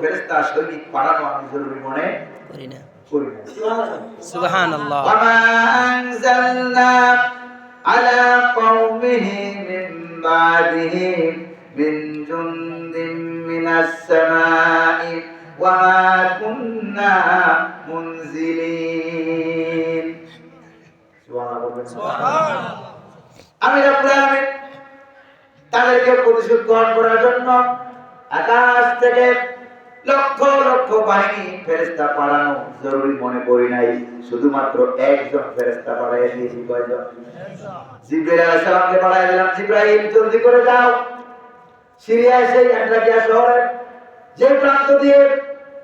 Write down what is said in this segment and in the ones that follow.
ফেরেস্তা সৈনিক পাঠানো আমি জরুরি মনে করি না করি না সুবহান আল্লাহ وما أنزلنا على قومه من بعده من جند من السماء وما كنا منزلين سبحان الله আমি রব্বুল আলামিন তাদেরকে প্রতিশোধ গ্রহণ করার জন্য আকাশ থেকে লক্ষ লক্ষ বাহিনী ফেরেস্তা পাঠানো জরুরি মনে করি নাই। শুধুমাত্র একজন ফেরেস্তা পাঠাই দিয়েছি, কয়জন? জিব্রাইল সালামকে দিলাম। জিব্রাইল, জলদি করে যাও। শহরে যে প্রান্ত দিয়ে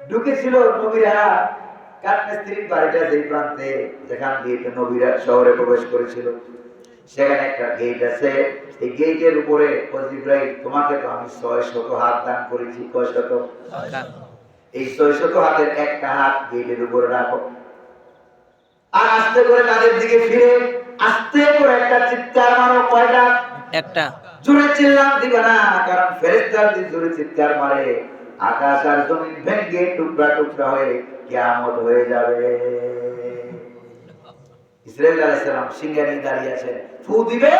ঢুকেছিল নবীরা, কাঠমিস্ত্রির বাড়িটা যেই প্রান্তে, যেখান দিয়ে নবীরা শহরে প্রবেশ করেছিল। সেখানে একটা গেট আছে। এই গেটের উপরে তোমাকে তো আমি ছয় শত হাত দান করেছি কয় শত এই ছয় শত হাতের একটা হাত গেটের উপরে রাখো। আর আস্তে করে তাদের দিকে ফিরে আস্তে করে একটা চিৎকার মারো কয়টা? একটা। জোরে চিল্লাম দিবে না কারণ ফেরেস্তার যদি জোরে চিৎকার মারে আকাশ আর জমিন ভেঙ্গে টুকরা টুকরা হয়ে কিয়ামত হয়ে যাবে। ইসরাইল আলাইহিস সালাম সিংহানি দাঁড়িয়ে আছেন। ফু দিবে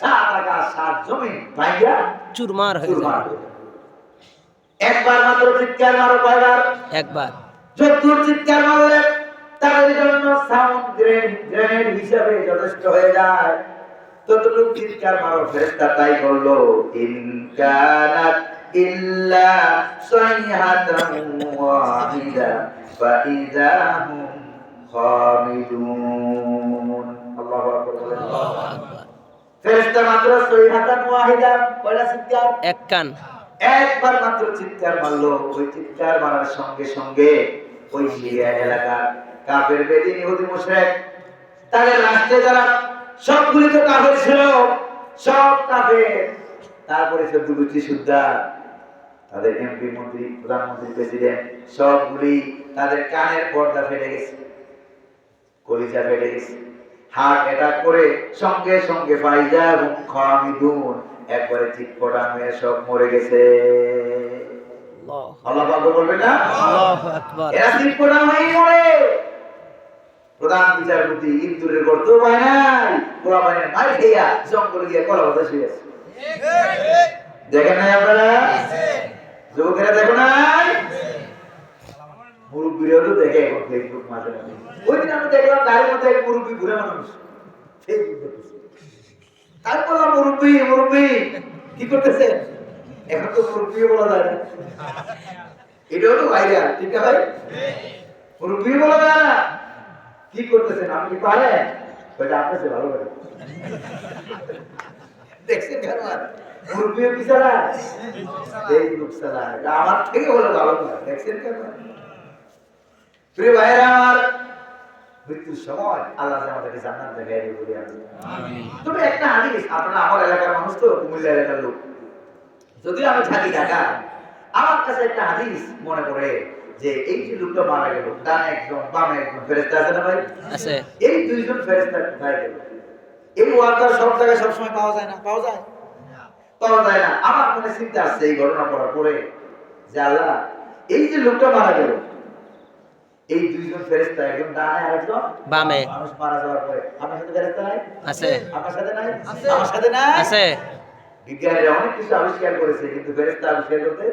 সাত আকাশ সাত জমিন ভাইয়া চুরমার হয়ে যাবে। একবার মাত্র চিৎকার মারো কয়বার? একবার। যদ্দূর চিৎকার মারলে তাদের জন্য সাউন্ড গ্রেনেড গ্রেনেড হিসাবে যথেষ্ট হয়ে যায়। ততটুকু চিৎকার মারো ফেরেস্তা তাই করল ইনকানাত ইল্লা সাইহাতান ওয়াহিদা হুম খামিদুন আল্লাহু আকবার। ফেরেস্তা মাত্র ওয়াহিদা কয়টা চিৎকার এক কান। একবার মাত্র চিৎকার মারলো। ওই চিৎকার মারার সঙ্গে সঙ্গে ওই সিরিয়া এলাকার কাফের বেদিন ইহুদি মুশরিক তাদের রাষ্ট্রে যারা সবগুলি তো কাফের ছিল সব কাফের। তারপরে সে দুগুচি সুদ্ধা তাদের এমপি মন্ত্রী প্রধানমন্ত্রী প্রেসিডেন্ট সবগুলি তাদের কানের পর্দা ফেলে গেছে। কলিজা ফেটে গেছে। হার্ট অ্যাটাক করে সঙ্গে সঙ্গে ফাইজা এবং খামিদুন একবারে চিটপটাং হয়ে সব মরে গেছে। আল্লাহ আল্লাহ বলবে না? এরা চিটপটাং হয়েই মরে। প্রধান বিচারপতি ইন্দুরের গর্ত পায় নাই পোড়া পায় না মাই খেয়া জঙ্গলে গিয়ে কলা আছে দেখেন নাই আপনারা? ওই দিন কি করতেছেন? এখন কি করতেছেন, আপনি কি ভালো করে দেখছেন আমার থেকে হলে ভালো দেখছেন কেন? প্রিয় ভাইরা আমার মৃত্যুর সময় আল্লাহ আমাদেরকে জান্নাত দেখায় দিবে বলে আমি তবে একটা হাদিস আপনারা আমার এলাকার মানুষ তো কুমিল্লা এলাকার লোক। যদি আমি থাকি ঢাকা আমার কাছে একটা হাদিস মনে পড়ে যে এই যে লোকটা মারা গেল ডানে একজন বামে একজন ফেরেস্তা আছে না ভাই? আছে। এই দুইজন ফেরেস্তা কোথায় গেল? এই ওয়ার্ডার সব জায়গায় সবসময় পাওয়া যায় না? পাওয়া যায়? পাওয়া যায় না। আমার মনে চিন্তা আসছে এই ঘটনা পড়ার পরে যে আল্লাহ এই যে লোকটা মারা গেল এই দুইজন ফেরেস্তা একজন ডানে আর একজন বামে। মানুষ মারা যাওয়ার পরে। আপনার সাথে ফেরেস্তা নাই? আছে। আপনার সাথে নাই? আমার সাথে নাই? আছে। বিজ্ঞানীরা অনেক কিছু আবিষ্কার করেছে কিন্তু ফেরেস্তা আবিষ্কার করতে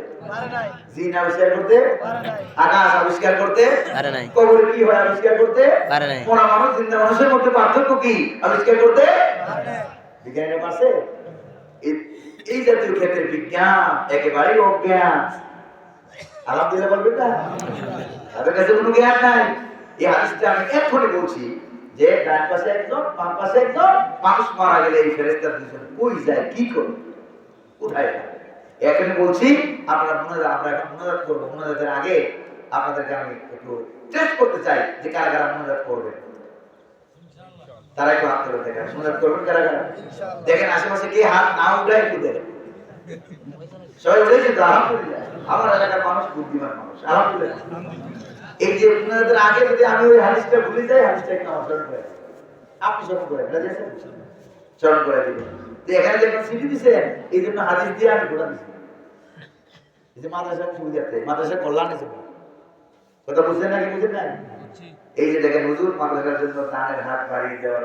জিন আবিষ্কার করতে আকাশ আবিষ্কার করতে পারে নাই। কবরে কি হয় আবিষ্কার করতে? পারে নাই। মরা মানুষ জিন্দা মানুষের মধ্যে পার্থক্য কি আবিষ্কার করতে? বিজ্ঞানীরা পারছে? এই- এই জাতীয় ক্ষেত্রে বিজ্ঞান একেবারেই অজ্ঞান। আলহামদুলিল্লাহ বলবেন না? তাদের কাছে কোনো জ্ঞান নাই। এই হাদিসটা আমি এক্ষুনি বলছি যে, ডান পাশে একজন, বাম পাশে একজন, মানুষ মারা গেলে এই ফেরেস্তার দুজন কই যায়, কি করে? কোথায় এখানে বলছি, আপনারা মনে আমরা এখন মনোজাত করব। মনোজাতের আগে আপনাদেরকে আমি একটু টেস্ট করতে চাই যে কারা কারা মনোজাত করবেন। তারা একটু হাত তুলে দেখেন। মনোজাত করবেন কারা কারা? দেখেন আশেপাশে কে হাত না উঠায় একটু দেখেন। সবাই উঠেছে তো? আলহামদুলিল্লাহ। আমার এলাকার মানুষ বুদ্ধিমান মানুষ আলহামদুলিল্লাহ। এই যে আপনাদের আগে যদি আমি ওই হাদিসটা ভুলে যাই হাদিসটা একটু আমার করে আপনি স্মরণ করে রাজি আছেন? স্মরণ করে দিবেন। তো এখানে যে সিটি দিছেন এই জন্য হাদিস দিয়ে আমি ঘোরা দিচ্ছি এই যে মাদ্রাসার সুবিধার্থে মাদ্রাসার কল্যাণের জন্য। কথা বুঝছেন নাকি বুঝেন এই যে দেখেন হুজুর মাদ্রাসার জন্য দানের হাত বাড়িয়ে দেওয়ার